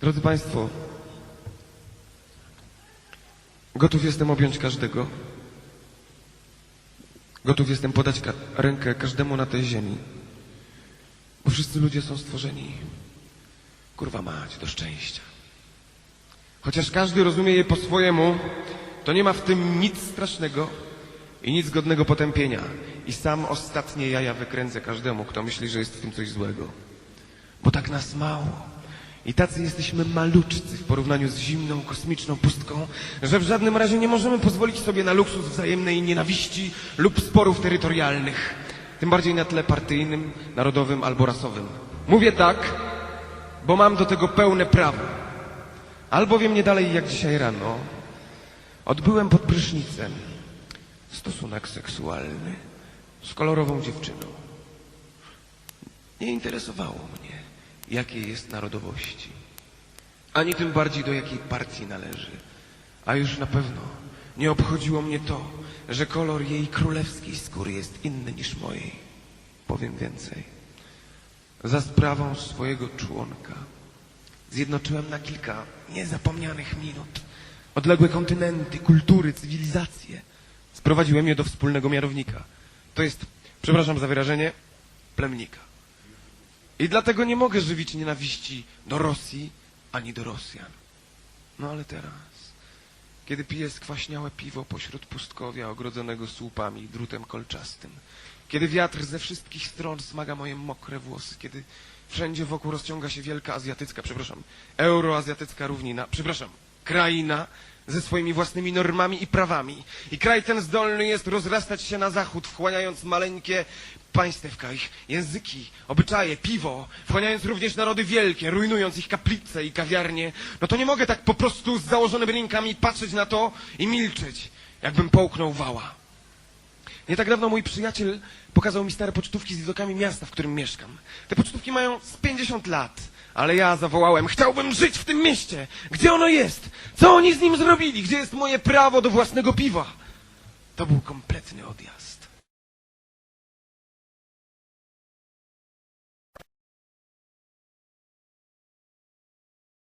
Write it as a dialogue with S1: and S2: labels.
S1: Drodzy Państwo, gotów jestem objąć każdego. Gotów jestem podać ka- rękę każdemu na tej ziemi. Bo wszyscy ludzie są stworzeni, kurwa mać, do szczęścia. Chociaż każdy rozumie je po swojemu, to nie ma w tym nic strasznego i nic godnego potępienia. I sam ostatnie jaja wykręcę każdemu, kto myśli, że jest w tym coś złego. Bo tak nas mało. I tacy jesteśmy maluczcy w porównaniu z zimną, kosmiczną pustką, że w żadnym razie nie możemy pozwolić sobie na luksus wzajemnej nienawiści lub sporów terytorialnych. Tym bardziej na tle partyjnym, narodowym albo rasowym. Mówię tak, bo mam do tego pełne prawo. Albowiem nie dalej jak dzisiaj rano odbyłem pod prysznicem stosunek seksualny z kolorową dziewczyną. Nie interesowało mnie, jakiej jest narodowości, ani tym bardziej do jakiej partii należy. A już na pewno nie obchodziło mnie to, że kolor jej królewskiej skóry jest inny niż mojej. Powiem więcej. Za sprawą swojego członka zjednoczyłem na kilka niezapomnianych minut odległe kontynenty, kultury, cywilizacje. Sprowadziłem je do wspólnego mianownika. To jest, przepraszam za wyrażenie, plemnika. I dlatego nie mogę żywić nienawiści do Rosji ani do Rosjan. No ale teraz, kiedy piję skwaśniałe piwo pośród pustkowia ogrodzonego słupami i drutem kolczastym, kiedy wiatr ze wszystkich stron smaga moje mokre włosy, kiedy wszędzie wokół rozciąga się wielka azjatycka, przepraszam, euroazjatycka równina, przepraszam, kraina ze swoimi własnymi normami i prawami. I kraj ten zdolny jest rozrastać się na zachód, wchłaniając maleńkie państewka, ich języki, obyczaje, piwo, wchłaniając również narody wielkie, rujnując ich kaplice i kawiarnie, no to nie mogę tak po prostu z założonymi rękami patrzeć na to i milczeć, jakbym połknął wała. Nie tak dawno mój przyjaciel pokazał mi stare pocztówki z widokami miasta, w którym mieszkam. Te pocztówki mają z 50 lat, ale ja zawołałem, chciałbym żyć w tym mieście. Gdzie ono jest? Co oni z nim zrobili? Gdzie jest moje prawo do własnego piwa? To był kompletny odjazd.